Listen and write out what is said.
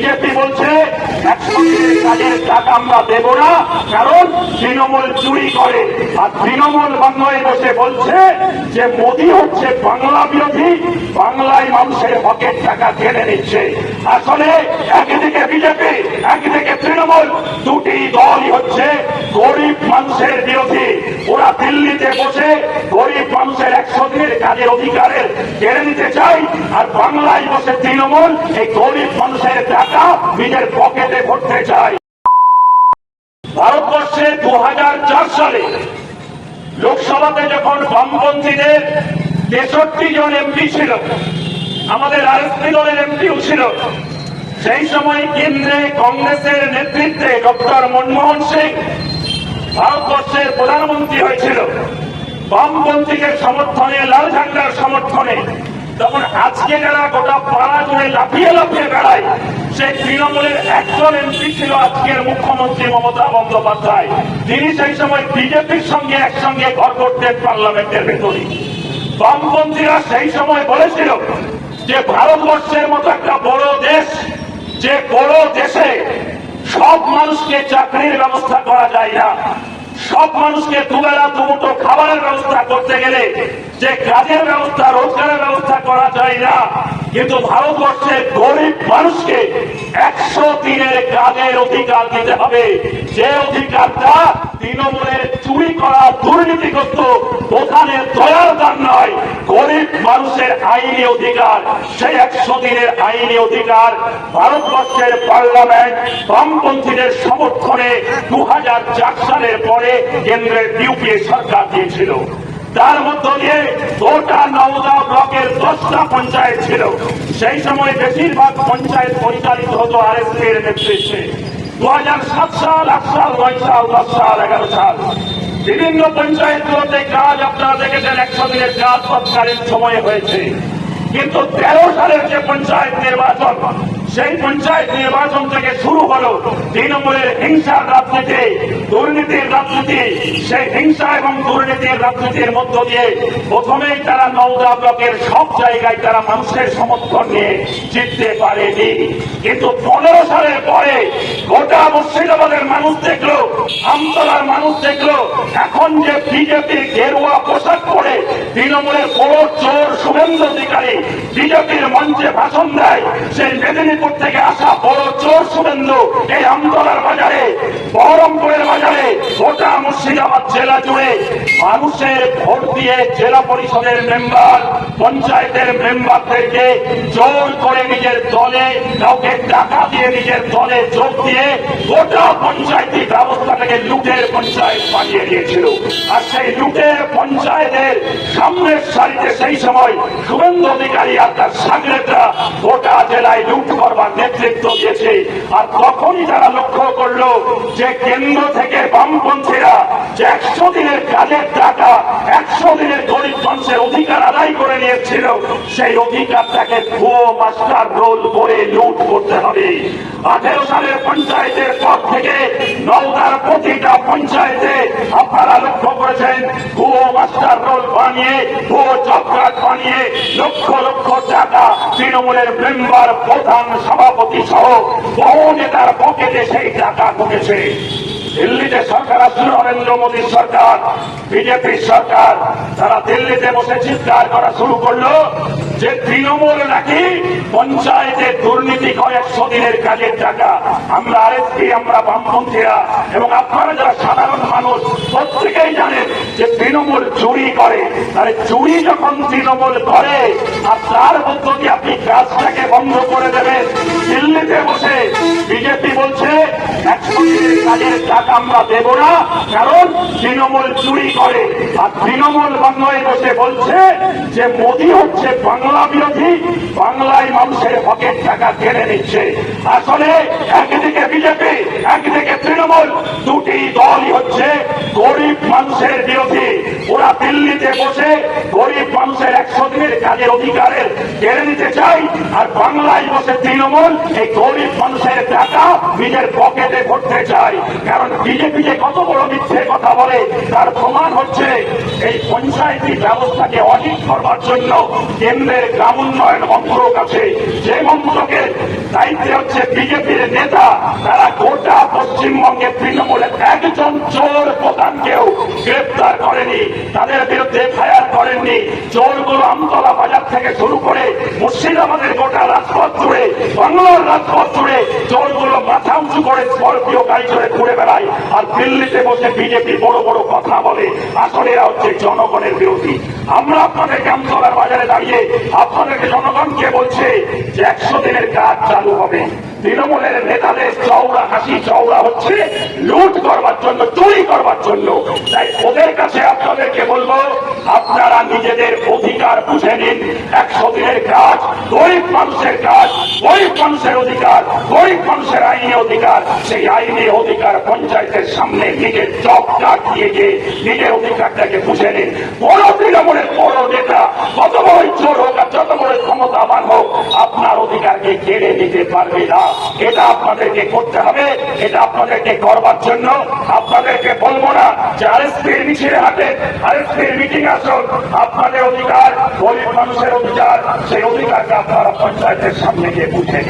BJP বলছে আমরা দেব না, কারণ তৃণমূল চুরি করে। আর তৃণমূল বাংলায় বসে বলছে যে মোদী হচ্ছে বাংলা বিরোধী, বাংলায় মানুষের হকের টাকা কেড়ে নিচ্ছে। আসলে একদিকে বিজেপি, একদিকে তৃণমূল, দুটি দলই হচ্ছে গরিব মানুষের বিরোধী। ওরা দিল্লিতে বসে গরিব মানুষের একশো দিনের কাজের অধিকারের কেড়ে নিতে চায় আর বাংলায় বসে তৃণমূল, এই গরিব মানুষের টাকা নিজের পকেটে ভরতে চায় ভারতবর্ষে দু সালে লোকসভাতে যখন বামপন্থীদের তেষট্টি জন এমপি ছিল, আমাদের আরেকটি দলের এমপিও ছিল, সেই সময় কেন্দ্রে কংগ্রেসের নেতৃত্বে ডক্টর মনমোহন সিং ভারতবর্ষের প্রধানমন্ত্রী হয়েছিল। বামপন্থীদের সমর্থনে, লাল ঝান্ডার সমর্থনে, তখন আজকে যারা গোটা পাড়া জুড়ে লাফিয়ে লাফিয়ে বেড়ায় সেই তৃণমূলের একজন এমপি ছিল আজকের মুখ্যমন্ত্রী মমতা বন্দ্যোপাধ্যায়। তিনি সেই সময় বিজেপির সঙ্গে একসঙ্গে ঘর করতেন পার্লামেন্টের ভেতরে বামপন্থীরা সেই সময় বলেছিল যে ভারতবর্ষের মতো একটা বড় দেশ, যে বড় দেশে সব মানুষকে চাকরির ব্যবস্থা করা যায় না। সব মানুষকে দুবেলা দুমুটো খাবারের ব্যবস্থা করতে গেলে যে কাজের ব্যবস্থা, রোজগারের ব্যবস্থা করা যায় না। কিন্তু ভারতবর্ষের গরিব মানুষকে একশো দিনের কাজের অধিকার দিতে হবে। যে অধিকারটা তৃণমূলের চুরি করা দুর্নীতিগ্রস্ত প্রধানের দয়ার দান নয়। মানুষের আইনি অধিকার, সেই একশো দিনের আইনি অধিকার ভারতবর্ষের পার্লামেন্ট বামপন্থীদের সমর্থনে দু সালের পরে কেন্দ্রের ইউপিএ সরকার দিয়েছিল। তার মধ্য দিয়ে গোটা নওদা ব্লকের দশটা পঞ্চায়েত ছিল। সেই সময় বেশিরভাগ পঞ্চায়েত পরিচালিত হতো আর এস এর নেতৃত্বে। দু হাজার সাত সাল, আট সাল, নয় সাল, দশ সাল, এগারো সাল। বিভিন্ন পঞ্চায়েতগুলোতে কাজ আপনারা দেখেছেন, একশো দিনের কাজ তৎকালীন সময়ে হয়েছে। কিন্তু তেরো সালের যে পঞ্চায়েত নির্বাচন সেই পঞ্চায়েত নির্বাচন থেকে শুরু হলো তৃণমূলের হিংসার রাজনীতি, দুর্নীতির রাজনীতি। সেই হিংসা এবং দুর্নীতির রাজনীতির মধ্য দিয়ে প্রথমেই তারা নওদা ব্লকের সব জায়গায় তারা মানুষের সমর্থন নিয়ে জিততে পারেনি। কিন্তু পনেরো সালের পরে গোটা মুর্শিদাবাদের মানুষ দেখল, আমতলার মানুষ দেখল, এখন যে বিজেপির গেরুয়া পোশাক পরে তৃণমূলের বড় চোর শুভেন্দু অধিকারী বিজেপির মঞ্চে ভাষণ দেয়, সেই মেদিনীপুর থেকে আসা বড় চোর শুভেন্দু এই আমতলার বাজারে বহরমপুরের বাজারে গোটা মুর্শিদাবাদ জেলা জুড়ে মানুষের ভোট দিয়ে জেলা পরিষদের মেম্বার, পঞ্চায়েতের মেম্বারদেরকে জোর করে নিজের দলে কাউকে টাকা দিয়ে নিজের দলে যোগ দিয়ে গোটা পঞ্চায়েতি ব্যবস্থাটাকে লুটের পঞ্চায়েত বানিয়ে দিয়েছিল। আর সেই লুটের পঞ্চায়েতের সামনের সারিতে সেই সময় শুভেন্দু অধিকারী আর তার সাংরেদরা গোটা জেলায় লুট করবার নেতৃত্ব দিয়েছে। আর তখনই তারা লক্ষ্য করল যে কেন্দ্র থেকে বামপন্থীরা যে একশো দিনের কাজের টাকা একশো দিনের গরিব মানুষের অধিকার আদায় করে নিয়েছিল। সেই অধিকারটাকে ভুয়ো মাস্টার রোল করে লুট করতে হবে। আঠেরো সালের পঞ্চায়েতের পর থেকে নওদার প্রতিটা পঞ্চায়েতে আপনারা লক্ষ্য করেছেন, ভুয়ো মাস্টার রোল বানিয়ে, ভুয়ো জব বানিয়ে লক্ষ লক্ষ টাকা তৃণমূলের মেম্বার, প্রধান সভাপতি সহ বহু নেতার পকেটে সেই টাকা ঢুকেছে। দিল্লিতে সরকার আসছিল নরেন্দ্র মোদীর সরকার বিজেপি সরকার। তারা দিল্লিতে বসে চিৎকার করা শুরু করল যে তৃণমূল নাকি পঞ্চায়েতে দুর্নীতি করে একশো দিনের কাজের টাকা। আমরা আরেকটি, আমরা বামপন্থীরা। এবং আপনারা যারা সাধারণ মানুষ, প্রত্যেকেই জানেন যে তৃণমূল চুরি করে তাহলে চুরি যখন তৃণমূল করে, আর তার মধ্য আপনি কাজটাকে বন্ধ করে দেবেন। দিল্লিতে বসে বিজেপি বলছে টাকা আমরা দেব না, কারণ তৃণমূল চুরি করে। আর তৃণমূল বাংলায় বসে বলছে যে, মোদী হচ্ছে বাংলা বিরোধী, বাংলায় মানুষের হকের টাকা কেড়ে নিচ্ছে। আসলে একদিকে বিজেপি, একদিকে তৃণমূল, দুটি দলই হচ্ছে গরিব মানুষের বিরোধী। ওরা দিল্লিতে বসে গরিব মানুষের একশো দিনের কাজের অধিকারের কেড়ে নিতে চায়, আর বাংলায় বসে তৃণমূল এই গরিব মানুষের টাকা নিজের পকেটে ভরতে চাই কারণ বিজেপি যে কত বড় মিথ্যে কথা বলে, তার প্রমাণ হচ্ছে এই পঞ্চায়েতি ব্যবস্থাকে অডিট করবার জন্য কেন্দ্রের গ্রাম উন্নয়ন মন্ত্রক আছে। যে মন্ত্রকের দায়িত্বে হচ্ছে বিজেপির নেতা, তারা গোটা পশ্চিমবঙ্গে তৃণমূলের একজন চোর প্রধানকেও গ্রেপ্তার করেনি তাদের বিরুদ্ধে ফায়ার করেননি চোরগুলো আমতলা বাজার থেকে শুরু করে মুর্শিদাবাদের গোটা রাজপথ জুড়ে বাংলার রাজপথ জুড়ে চোরগুলো মাথা উঁচু করে স্করপিও গাড়ি চড়ে ঘুরে বেড়ায় আর দিল্লিতে বসে বিজেপি বড় বড় কথা বলে। আসলে এরা হচ্ছে জনগণের বিরোধী। আমরা আপনাদেরকে আমতলার বাজারে দাঁড়িয়ে আপনাদেরকে জনগণকে বলছে যে একশো দিনের কাজ চালু হবে। তৃণমূলের নেতাদের চওড়া হাসি, চওড়া হচ্ছে লুট করবার জন্য, চুরি করবার জন্য। তাই ওদের কাছে আপনাদেরকে বলব, আপনারা নিজেদের অধিকার বুঝে নিন। একশো দিনের কাজ, গরিব মানুষের কাজ মানুষের অধিকার, গরিব মানুষের আইনি অধিকার, সেই আইনি অধিকার পঞ্চায়েতের সামনে নিজের চক ডাক দিয়ে গিয়ে নিজের অধিকারটাকে বুঝে নিন। বড় তৃণমূলের বড় নেতা কত বড় চোর হোক আর যত বড় ক্ষমতাবান হোক, আপনার অধিকারকে কেড়ে নিতে পারবে না। এটা আপনাদেরকে করতে হবে, এটা আপনাদেরকে করবার জন্য। আপনাদেরকে বলব না যে আরএসপির মিছিলে হাতে আরএসপির মিটিং আসুন আপনাদের অধিকার, গরিব মানুষের অধিকার, সেই অধিকারকে আপনারা পঞ্চায়েতের সামনে গিয়ে বুঝে নিন।